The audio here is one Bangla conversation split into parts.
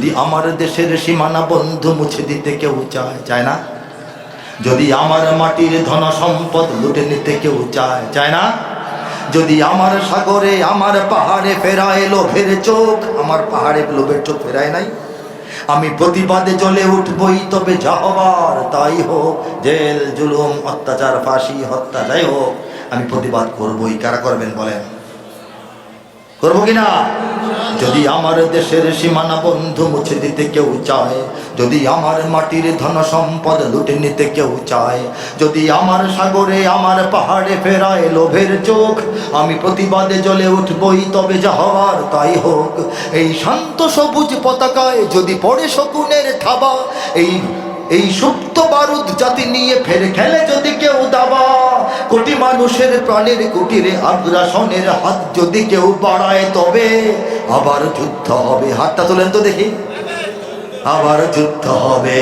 যদি আমার দেশের সীমানা বন্ধু মুছে দিতে কেউ চায় চায় না? যদি আমার মাটির ধন সম্পদ লুটে নিতে কেউ চায় চায় না? যদি আমার সাগরে আমার পাহাড়ে ফেরায় লোভের চোখ, আমার পাহাড়ে লোভের চোখ ফেরায় নাই? আমি প্রতিবাদে জ্বলে উঠবই, তবে যা হবার তাই হোক। জেল, জুলুম, অত্যাচার, ফাঁসি, হত্যা, যাই হোক, আমি প্রতিবাদ করবই। কারা করবেন বলেন? করব কিনা? যদি আমার দেশের সীমানা বন্ধু মুছে দিতে কেউ চায়, যদি আমার মাটির ধন সম্পদ লুটে নিতে কেউ চায়, যদি আমার সাগরে আমার পাহাড়ে ফেরায় লোভের চোখ, আমি প্রতিবাদে জ্বলে উঠবই তবে যা হওয়ার তাই হোক। এই শান্ত সবুজ পতাকায় যদি পড়ে শকুনের থাবা, এই এই সুপ্ত বারুদ জাতি নিয়ে ফের খেলে যদি কেউ দাবা, কোটি মানুষের প্রাণের কুটিরে আগ্রাসনের হাত যদি কেউ বাড়ায়, তবে আবার যুদ্ধ হবে। হাতটা তোলেন তো দেখি। আবার যুদ্ধ হবে,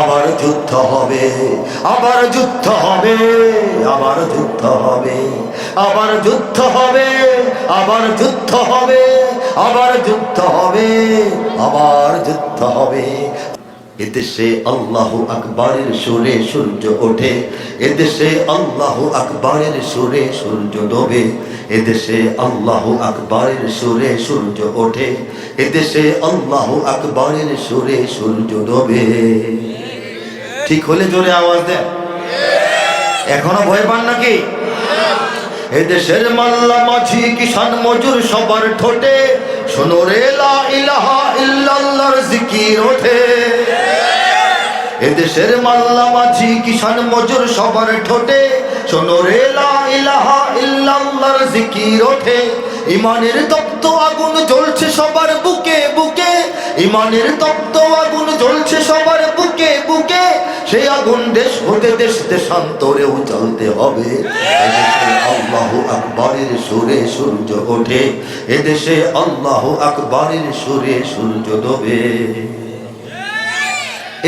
আবার যুদ্ধ হবে, আবার যুদ্ধ হবে, আবার যুদ্ধ হবে, আবার যুদ্ধ হবে, আবার যুদ্ধ হবে, আবার যুদ্ধ হবে, আবার যুদ্ধ হবে। এদেশে আল্লাহ আকবরের সুরে সূর্য ওঠে। এদেশে আল্লাহ আকবরের সুরে সূর্য ডোবে। এদেশে আল্লাহ আকবরের সুরে সূর্য ওঠে। এদেশে আল্লাহ আকবরের সুরে সূর্য ডোবে। ঠিক হলে জোরে আওয়াজ দেন। এখনও ভয় পান নাকি? এদেশের মাল্লা মাঝি কিষান মজুর সবার ঠোঁটে। শোনো রে জিকির ওঠে। এদেশের মাল্লা মাঝি কিষান মজুর সবার ঠোঁটে। শোনো রে লা ইলাহা ইল্লাল্লাহর জিকির ওঠে। ইমানের তপ্ত আগুন জ্বলছে সবার বুকে বুকে। ইমানের তপ্ত আগুন জ্বলছে সবার বুকে বুকে। সেই আগুন দেশ হতে দেশ দেশান্তরেও জ্বলতে হবে। আল্লাহ আকবরের সুরে সূর্য ওঠে। এদেশে আল্লাহ আকবরের সুরে সূর্য ডোবে।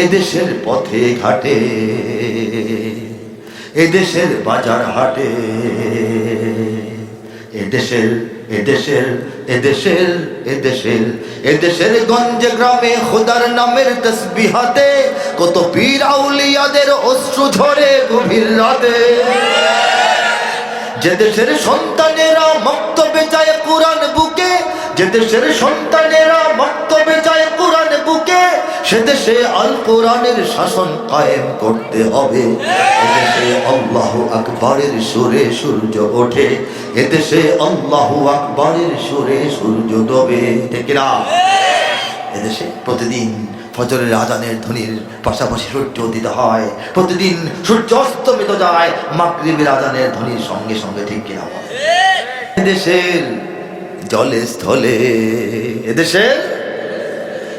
এদেশের পথে ঘাটে। এদেশের বাজার হাটে, এদেশের এদেশের এদেশের এদেশের এদেশের গঞ্জে গ্রামে খোদার নামের তসবিহাতে কত পীর আউলিয়াদের অশ্রু ঝরে গভীর রাতে। যে দেশের সন্তানেরা মক্তবে যায় কোরআন বুকে, যে দেশের সন্তানেরা মক্তবে সে দেশে আল কোরআনের শাসন কায়েম করতে হবে। এদেশে আল্লাহ আকবরের সুরে সূর্য ওঠে। এদেশে আল্লাহ আকবরের সুরে সূর্য ডোবে। ঠিক এদেশে প্রতিদিন ফজরের আজানের ধ্বনির পাশাপাশি সূর্য উদিত হয়। প্রতিদিন সূর্য অস্তমিত যায়, মাগরিবের আজানের ধ্বনির সঙ্গে সঙ্গে, ঠিক কিনা? এদেশের জলে স্থলে এদেশের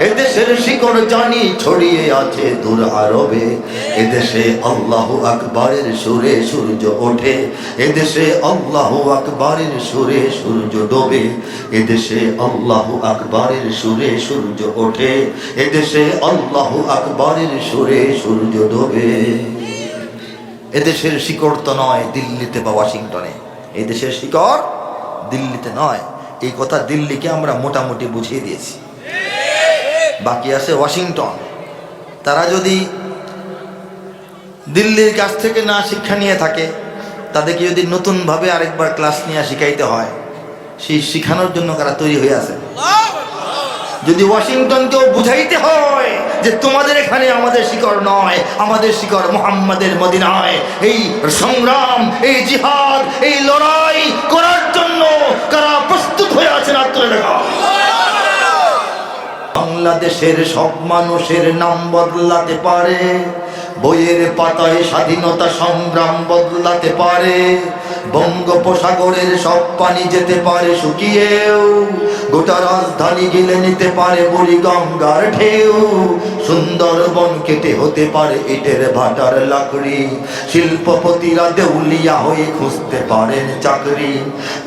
এদেশের শিকড় জানি ছড়িয়ে আছে দূর আরবে। এদেশে আল্লাহ আকবরের সুরে সূর্য ওঠে। এদেশে আল্লাহ আকবরের সুরে সূর্য ডোবে। এদেশে আল্লাহ আকবরের সুরে সূর্য ওঠে। এদেশে আল্লাহ আকবরের সুরে সূর্য ডোবে। এদেশের শিকড় তো নয় দিল্লিতে বা ওয়াশিংটনে। এই দেশের শিকড় দিল্লিতে নয়। এই কথা দিল্লিকে আমরা মোটামুটি বুঝিয়ে দিয়েছি। বাকি আছে ওয়াশিংটন। তারা যদি দিল্লির কাছ থেকে না শিক্ষা নিয়ে থাকে, তাদেরকে যদি নতুনভাবে আরেকবার ক্লাস নিয়ে শিখাইতে হয়, সেই শিখানোর জন্য তারা তৈরি হয়ে আছে? যদি ওয়াশিংটনকেও বুঝাইতে হয় যে তোমাদের এখানে আমাদের শিকড় নয়, আমাদের শিকড় মোহাম্মদের মদিনায়, এই সংগ্রাম, এই জিহাদ, এই লড়াই করার বাংলাদেশের সব মানুষের নাম বদলাতে পারে। বইয়ের পাতায় স্বাধীনতা সংগ্রাম বদলাতে পারে। বঙ্গোপসাগরের সব পানি যেতে পারে শুকিয়েও, গোটা রাজধানী গিলে নিতে পারে বুড়ি গঙ্গার ঢেউ। সুন্দরবন কেটে হতে পারে ইটের ভাটার লাকড়ি, শিল্পপতিরা দেউলিয়া হয়ে খুঁজতে পারেন চাকরি।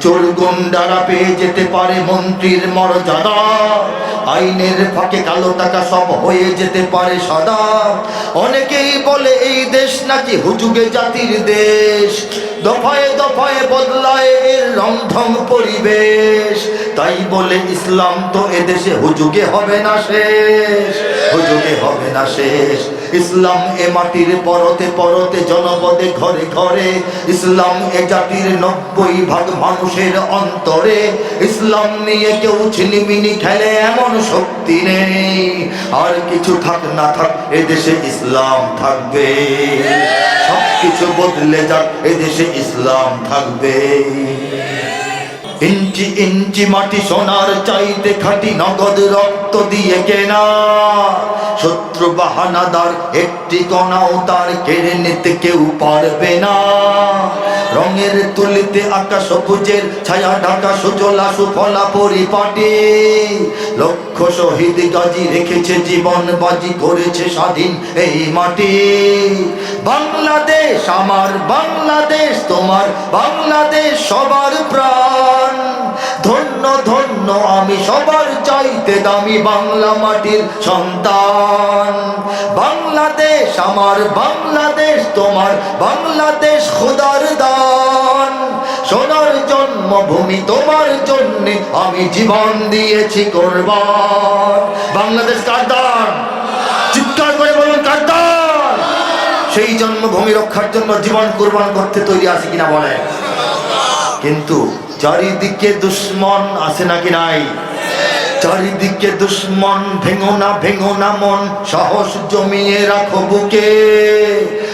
চোর গুন্ডারা পেয়ে যেতে পারে মন্ত্রীর মর্যাদা, আইনের ফাঁকে কালো টাকা সব হয়ে যেতে পারে সাদা। অনেকেই বলে এই দেশ নাকি হুজুগে জাতির দেশ দফায় দফায় বদলায় এর রংঢং পরিবেশ। তাই বলে ইসলাম তো এদেশে হুজুগে হবে না শেষ, হুজুগে হবে না শেষ। ইসলাম এ মাটির পরতে পরতে জনপদে ঘরে ঘরে, ইসলাম এ জাতির নব্বই ভাগ মানুষের অন্তরে। ইসলাম নিয়ে কেউ ছিনিমিনি খেলে এমন শক্তি নেই। আর কিছু থাক না থাক, এদেশে ইসলাম থাকবে। সব কিছু বদলে যাক এদেশে ইসলাম থাকবে। ইঞ্চি ইঞ্চি মাটি সোনার চাইতে খাটি নগদ রক্ত দিয়ে কেনা। শত্রু বাহানাদার একটি কণাও তার কেড়ে নিতে কেউ পারবে না। রঙের তুলিতে আকাশ সবুজের ছায়া, ঢাকা সুজলা সুফলা পরিপাটি। লক্ষ শহীদ গাজী রেখেছে জীবন, বাজি করেছে স্বাধীন এই মাটি। বাংলাদেশ আমার, বাংলাদেশ তোমার, বাংলাদেশ সবার প্রাণ। ধন্য ধন্য আমি সবার চাইতে দামি বাংলা মাটির সন্তান। বাংলাদেশ আমার, বাংলাদেশ তোমার, বাংলাদেশ খোদার দান। সোনার জন্মভূমি তোমার জন্য আমি জীবন দিয়েছি করবার বাংলাদেশ কার দান? চিৎকার করে বলুন, কার দান? সেই জন্মভূমি রক্ষার জন্য জীবন কোরবান করতে তৈরি আছে কিনা বলে কিন্তু চারিদিকে দুশ্মন আছে নাকি নাই? চারিদিকে দুশ্মন, ভেঙো না ভেঙো না মন, সাহস জমিয়ে রাখো বুকে।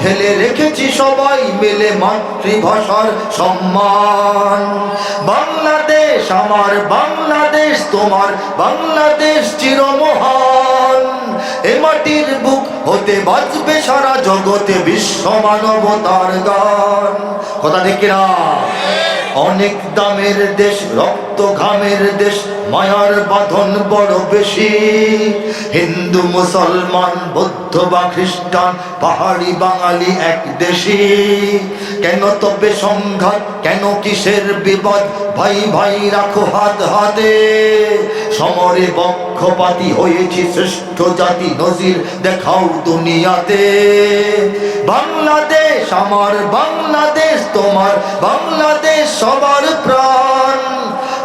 ঢেলে রেখেছি সবাই মিলে মাতৃভাষার সম্মান। বাংলাদেশ আমার, বাংলাদেশ তোমার, বাংলাদেশ চিরমহান। এ মাটির বুক হতে বাঁচবে সারা জগতে বিশ্ব মানবতার গান। কথা দেখি না অনেক দামের দেশ রক্ত ঘামের দেশ, মায়ার বাঁধন বড় বেশি। হিন্দু, মুসলমান, বৌদ্ধ বা খ্রিস্টান, পাহাড়ি বাঙালি এক দেশি। কেন তবে সংঘাত, কেন কিসের বিবাদ ভাই ভাই রাখো হাত হাতে। সমরে বক্ষপাতি হয়েছি শ্রেষ্ঠ জাতি নজির, দেখাও দুনিয়াতে। বাংলাদেশ, আমার বাংলাদেশ, তোমার বাংলাদেশ সবার প্রাণ।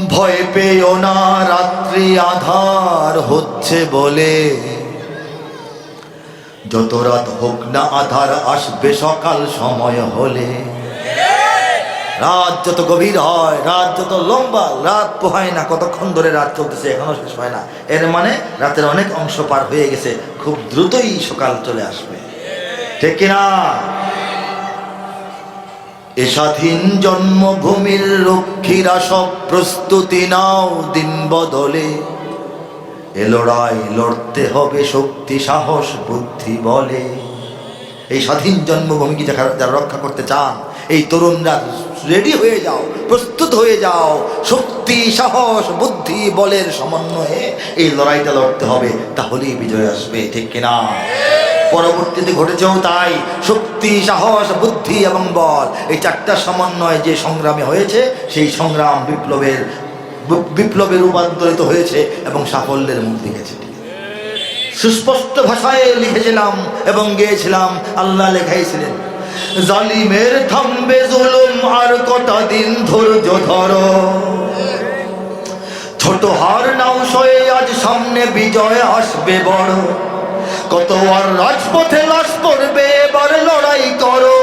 ভয় পেও না, রাত্রি আধার হচ্ছে বলে। যত রাত হোক না আধার আসবে সকাল সময় হলে। রাত যত গভীর হয়, রাত যত লম্বা, রাত পোহায় না, কতক্ষণ ধরে রাত চলতেছে, এখনও শেষ হয় না। এর মানে রাতের অনেক অংশ পার হয়ে গেছে, খুব দ্রুতই সকাল চলে আসবে। ঠিক কিনা? এ স্বাধীন জন্মভূমির লক্ষ্মীরা সব প্রস্তুতি নাও দিন বদলে। এ লড়াই লড়তে হবে শক্তি, সাহস, বুদ্ধি, বলে। এই স্বাধীন জন্মভূমিকে যারা যারা রক্ষা করতে চান, এই তরুণরা রেডি হয়ে যাও, প্রস্তুত হয়ে যাও। শক্তি, সাহস, বুদ্ধি, বলের সমন্বয়ে এই লড়াইটা লড়তে হবে, তাহলেই বিজয় আসবে, ঠিক কিনা? পরবর্তীতে ঘটেছেও তাই, শক্তি, সাহস, বুদ্ধি এবং বল, এই চারটা সমন্বয় যে সংগ্রামে হয়েছে, সেই সংগ্রাম বিপ্লবের, বিপ্লবে রূপান্তরিত হয়েছে এবং সাফল্যের মুখ দেখেছে। সুস্পষ্ট ভাষায় লিখেছিলাম এবং গেয়েছিলাম, আল্লাহ লেখাইছিলেন। জালিমের থামবে জুলুম আর কটা দিন ধৈর্য ধরো। ছোট হার নাও সয়ে আজ সামনে বিজয় আসবে বড়। কত আর রাজপথে লাশ করবে এবার লড়াই করো।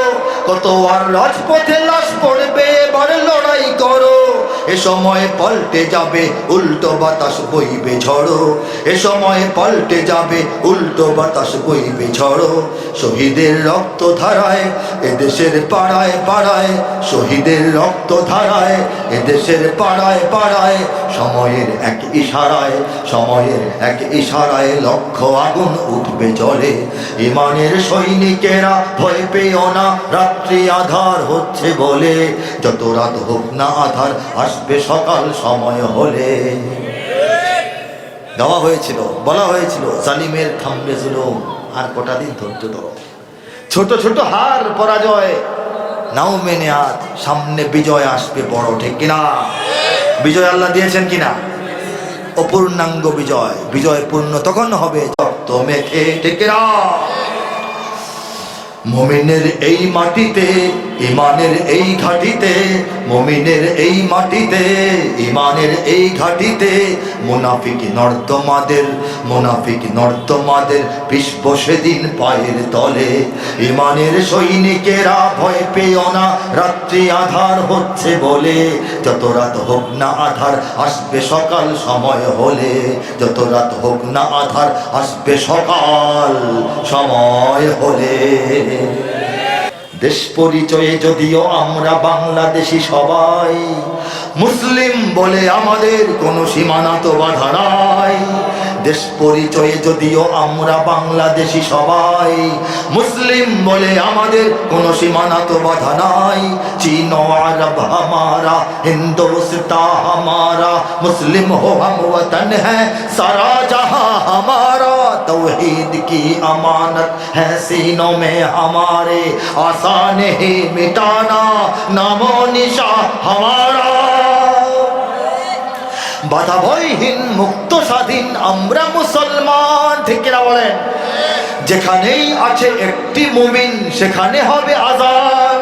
কত আর রাজপথে লাশ পড়বে, এবার লড়াই করো। এ সময় পাল্টে যাবে, উল্টো বাতাস বইবে, ঝড়ো। এ সময় পাল্টে যাবে, উল্টো বাতাস বইবে, ঝড়ো। শহীদের রক্ত ধারায় এদেশের পাড়ায় পাড়ায়, শহীদের রক্ত ধারায় এদেশের পাড়ায় পাড়ায়, সময়ের এক ইশারায়, সময়ের এক ইশারায় লক্ষ্য আগুন উঠবে জলে। ইমানের সৈনিকেরা ভয় পেও না রাত্রি আধার হচ্ছে বলে, যত রাত হোক না আধার, আসবে সকাল সময় হলে। দেওয়া হয়েছিল, বলা হয়েছিল, জালিমের থামবে জুলুম, আর কটা দিন ধৈর্য ধরো। ছোট ছোট হার পরাজয়, নাও মেনে আজ, সামনে বিজয় আসবে বড় ঠিক কিনা? বিজয় আল্লাহ দিয়েছেন কিনা? অপূর্ণাঙ্গ বিজয় বিজয় পূর্ণ তখন হবে রক্ত মেখে ঠিক কিনা? মমিনের এই মাটিতে ইমানের এই ঘাটিতে, মমিনের এই মাটিতে, ইমানের এই ঘাটিতে, মুনাফিক নর্দমাদের মুনাফিক নর্দমাদের বিশ্ব সেদিন পায়ের তলে। ইমানের সৈনিকেরা ভয় পেও না, রাত্রি আধার হচ্ছে বলে। যত রাত হোক না আধার, আসবে সকাল সময় হলে। যত রাত হোক না আধার, আসবে সকাল সময় হলে। দেশ পরিচয়ে যদিও আমরা বাংলাদেশি সবাই মুসলিম বলে আমাদের কোনো সীমানা তো বাধা নাই দেশ পরিচয়ে যদিও আমরা বাংলাদেশি সবাই মুসলিম বলে আমাদের কোনো সীমানা তো বাধা নাই চীন ও আরব हमारा हिंदुस्तां हमारा मुस्लिम हो हम वतन है सारा जहां हमारा توحید کی امانت ہے سینوں میں ہمارے آسان ہی مٹانا نام و نشا ہمارا বাধাভয়হীন মুক্ত স্বাধীন আমরা মুসলমান ঠিক না বলেন যেখানেই আছে একটি মুমিন সেখানে হবে আজাদ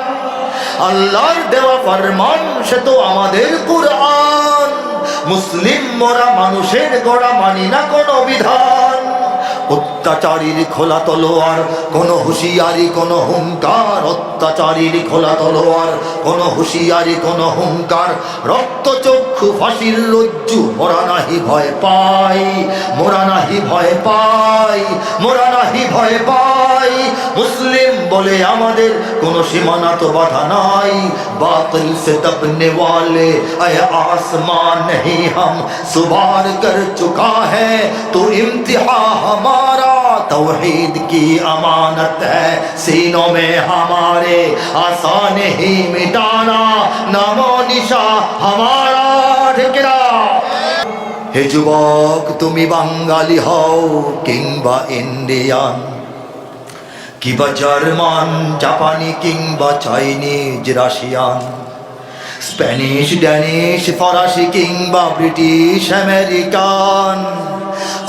আল্লাহর দেওয়া ফরমান সে তো আমাদের কুরআন মুসলিম মোরা মানুষের গড়া মানি না কোনো বিধান অত্যাচারীর খোলা তলোয়ার, কোনো হুঁশিয়ারি, কোনো হুঙ্কার, অত্যাচারীর খোলা তলোয়ার, কোনো হুঁশিয়ারি, কোনো হুঙ্কার। রক্ত, চক্ষু, ফাঁসির লজ্জু, মোরা নাহি ভয় পাই, মোরা নাহি ভয় পাই, মোরা নাহি ভয় পাই। মুসলিম বলে আমাদের কোনো সীমানা তো বাধা নাই বাতিল से दबने वाले अय आसमान नहीं हम सुबार कर चुका है तो इम्तिहा हमारा तौहीद की अमानत है सीनों में हमारे आसान ही मिटाना नामो निशा हमारा ठिकरा হে যুবক তুমি বাঙালি হও কিংবা ইন্ডিয়ান কিংবা জার্মান, জাপানি কিংবা চাইনিজ, রাশিয়ান, স্প্যানিশ, ড্যানিশ, ফরাসি কিংবা ব্রিটিশ, আমেরিকান,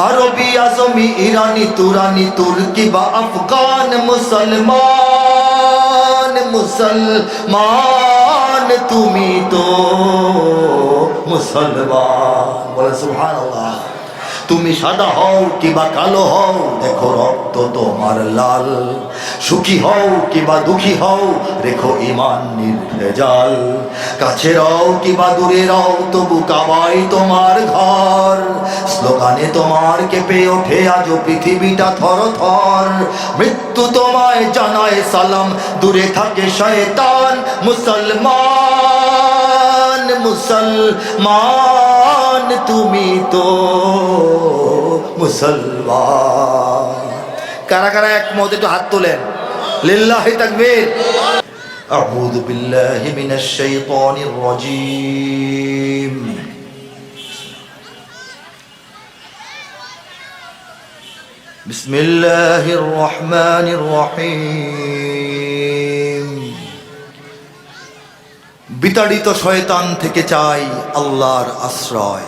আরবি, আজমি, ইরানি, তুরানি, তুর্কি বা আফগান, মুসলমান মুসলমান, তুমি তো মুসলমান। বলে সুবহানাল্লাহ। তুমি সাদা হও কিবা কালো হও, দেখো রক্ত তোমার লাল। সুখী হও কিবা দুঃখী হও, রেখো ইমান নির্ভেজাল। কাছে রও কিবা দূরে রও, তবু কাবাই তোমার ঘর। স্লোগানে তোমার কেঁপে ওঠে আজও পৃথিবীটা থর থর মৃত্যু তোমায় জানায় সালাম, দূরে থাকে শয়তান, মুসলমান মুসলমান। তুমি তো মুসলমান কারা কারা একমত একটু হাত তোলেন লিল্লাহি তাকবীর أعوذ بالله من الشيطان الرجيم بسم الله الرحمن الرحيم বিতাড়িত শয়তান থেকে চাই আল্লাহর আশ্রয়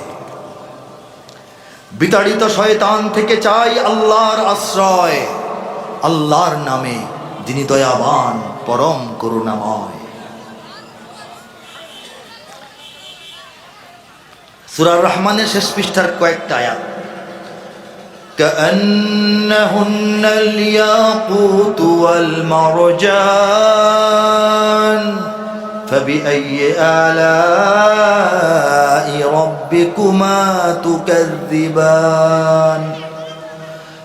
বিতাড়িত শয়তান থেকে চাই আল্লাহর আশ্রয় আল্লাহর নামে যিনি দয়াবান পরম করুণাময় সুরার রহমানের শেষ পৃষ্ঠার কয়েকটা আয়াত كأنهن الياقوت والمرجان فبأي آلاء ربكما تكذبان؟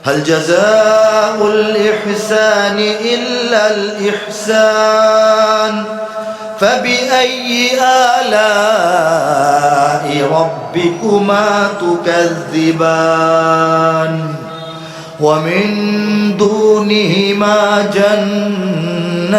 هل جزاء الإحسان إلا الإحسان؟ فبأي آلاء ربكما تكذبان؟ ومن دونهما جنتان.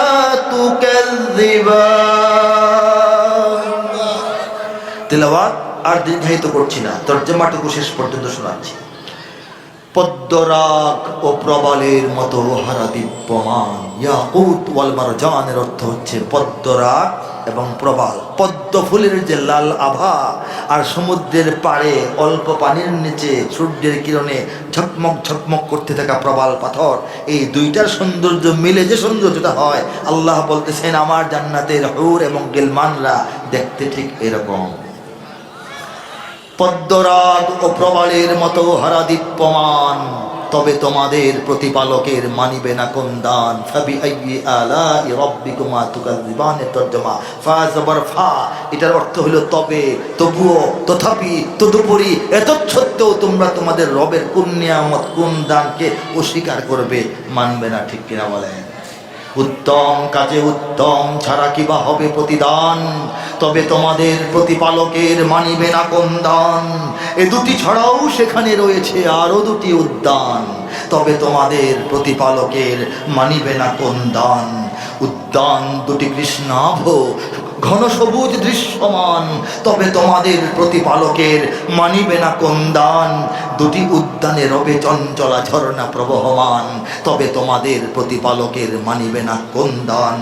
আর দীর্ঘায়িত করছি না। তর্জমাটুকু শেষ পর্যন্ত শোনাচ্ছি। পদ্মরাগ ও প্রবালের মতো হারা দিব্যমান ইয়াকুত ওয়াল মারজানের অর্থ হচ্ছে পদ্মরাগ এবং প্রবাল। পদ্ম ফুলের যে লাল আভা আর সমুদ্রের পাড়ে অল্প পানির নিচে সূর্যের কিরণে ঝকমক ঝকমক করতে থাকা প্রবাল পাথর, এই দুইটার সৌন্দর্য মিলে যে সৌন্দর্যটা হয়, আল্লাহ বলতেছেন, আমার জান্নাতের হুর এবং গেলমানরা দেখতে ঠিক এরকম। পদ্মরাগ ও প্রবালের মতো হারা দীপ্যমান তবে তোমাদের প্রতিপালকের মানিবে না কোন দান। ফা জবর ফা, এটার অর্থ হলো তবে, তবুও, তথাপি, তদুপরি এত সত্ত্বেও তোমরা তোমাদের রবের কোন নিয়ামত, কোন দানকে অস্বীকার করবে, মানবে না, ঠিক কিনা বলেন? উত্তম কাজে উত্তম ছাড়া কিবা হবে প্রতিদান? তবে তোমাদের প্রতিপালকের মানিবে না কোন দান। এ দুটি ছাড়াও সেখানে রয়েছে আরও দুটি উদ্যান। তবে তোমাদের প্রতিপালকের মানিবে না কোন দান। উদ্যান দুটি কৃষ্ণাভ ঘন সবুজ দৃশ্যমান, তবে তোমাদের প্রতিপালকের মানিবে না দান। দুটি উদ্যানে রবে চঞ্চলা ঝর্ণা প্রবহমান, তবে তোমাদের প্রতিপালকের মানিবে না দান।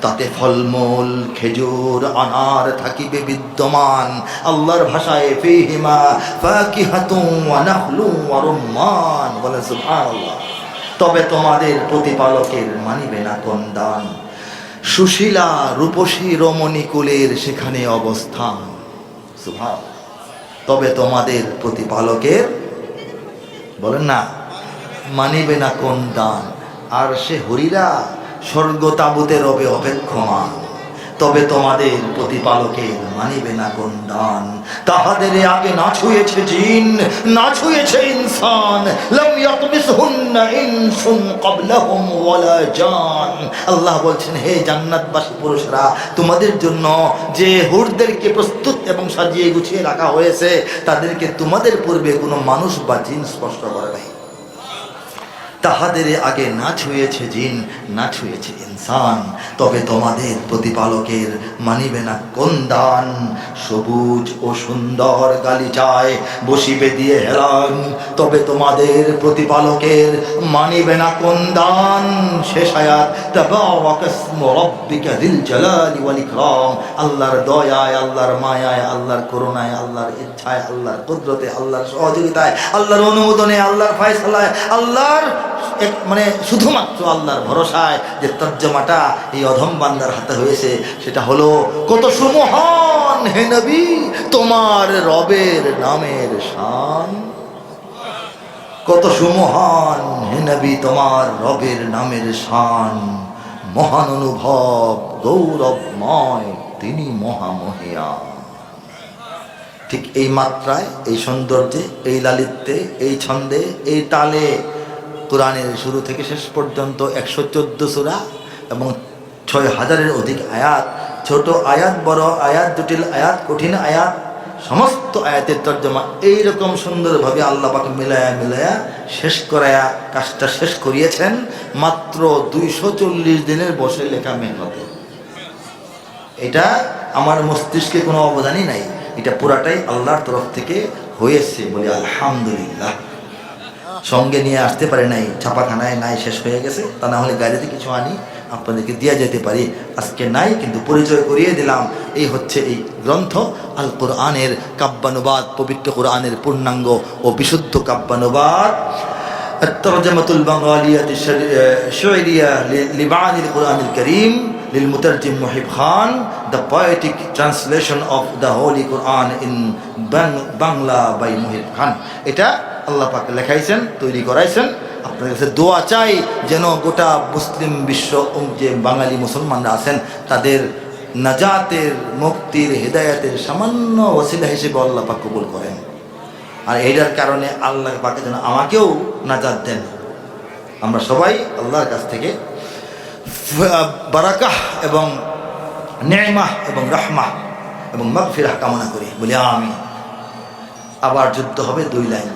তাতে ফলমূল, খেজুর, আনার থাকিবে বিদ্যমান। আল্লাহর ভাষায় ফিহিমা ফাকিহাতুম ওয়া নাখলুম ওয়া রুম্মান বলে সুবহানাল্লাহ। তবে তোমাদের প্রতিপালকের মানিবে না কোন দান। সুশীলা রূপসী রমণী কুলের সেখানে অবস্থান। সুভাব তবে তোমাদের প্রতিপালকের বলেন না, মানিবে না কোন দান, আর সে হরিরা স্বর্গ তাবুতে রবে অপেক্ষমান। তবে তোমাদের প্রতিপালকের মানিবে না কোন দান। তাহাদের আগে না ছুঁয়েছে জিন, না ছুঁয়েছে ইনসান। লাম ইয়াতমিসহুন্না ইনসুন ক্বাবলাহুম ওয়ালা জান। আল্লাহ বলছেন, হে জান্নাতবাসী পুরুষরা, তোমাদের জন্য যে হুরদেরকে প্রস্তুত এবং সাজিয়ে গুছিয়ে রাখা হয়েছে, তাদেরকে তোমাদের পূর্বে কোনো মানুষ বা জিন স্পর্শ করে নাই। তাহাদের আগে না ছুঁয়েছে জিন, না ছুঁয়েছে ইনসান। তবে তোমাদের প্রতিপালকের মানিবে না কোন দান। সবুজ ও সুন্দর গালিচায় বসিবে দিয়ে হেলান। তবে তোমাদের প্রতিপালকের মানিবে না কোন দান। শেষ আয়াত তাবারাকাসমু রাব্বিকা যিল জালালি ওয়াল ইকরাম। আল্লাহর দয়ায়, আল্লাহর মায়ায়, আল্লাহর করুণায়, আল্লাহর ইচ্ছায়, আল্লাহর কুদরতে, আল্লাহর সহযোগিতায়, আল্লাহর অনুমোদনে, আল্লাহর ফয়সালায়, আল্লাহর মানে শুধুমাত্র আল্লাহর ভরসায় যে তর্জমাটা এই অধম বান্দার হাতে হয়েছে, সেটা হলো, কত সুমহান হে নবী, তোমার রবের নামের শান। কত সুমহান হে নবী, তোমার রবের নামের শান। মহান অনুভব, গৌরবময়, তিনি মহামহিয়ান ঠিক এই মাত্রায়, এই সৌন্দর্যে, এই লালিত্যে, এই ছন্দে, এই তালে কোরআনের শুরু থেকে শেষ পর্যন্ত একশো চোদ্দ সুরা এবং ছয় হাজারের অধিক আয়াত, ছোট আয়াত, বড় আয়াত, জটিল আয়াত, কঠিন আয়াত, সমস্ত আয়াতের তর্জমা এইরকম সুন্দরভাবে আল্লাহ পাকে মিলায়া মিলায়া শেষ করায়া, কাজটা শেষ করিয়েছেন মাত্র দুইশো চল্লিশ দিনের বসে লেখা মেহনতে। এটা আমার মস্তিষ্কে কোনো অবদানই নাই, এটা পুরাটাই আল্লাহর তরফ থেকে হয়েছে বলি আলহামদুলিল্লাহ। সঙ্গে নিয়ে আসতে পারে নাই ছাপাখানায় নাই শেষ হয়ে গেছে তা না হলে গাড়িতে কিছু আনি আপনাদেরকে দিয়ে যেতে পারি আজকে নাই কিন্তু পরিচয় করিয়ে দিলাম এই হচ্ছে এই গ্রন্থ আল কোরআনের কাব্যানুবাদ পবিত্র কোরআনের পূর্ণাঙ্গ ও বিশুদ্ধ কাব্যানুবাদ الترجمة البنغالية الشر- الشعرية ل- لمعاني القرآن الكريم للمترجم محب خان The poetic translation of the Holy Quran in Bang- Bangla by Muhib Khan এটা আল্লাহ পাক লেখাইছেন, তৈরি করাইছেন। আপনার কাছে দোয়া চাই যেন গোটা মুসলিম বিশ্ব যে বাঙালি মুসলমানরা আছেন, তাদের নাজাতের, মুক্তির, হেদায়াতের সামান্য ওসিলা হিসেবে আল্লাহ পাক কবুল করেন। আর এইটার কারণে আল্লাহ পাকে যেন আমাকেও নাজাত দেন। আমরা সবাই আল্লাহর কাছ থেকে বারাকাহ এবং নেমাহ এবং রাহমাহ এবং মাগফিরাহ কামনা করি। বলি আমি আবার যুদ্ধ হবে দুই লাইন।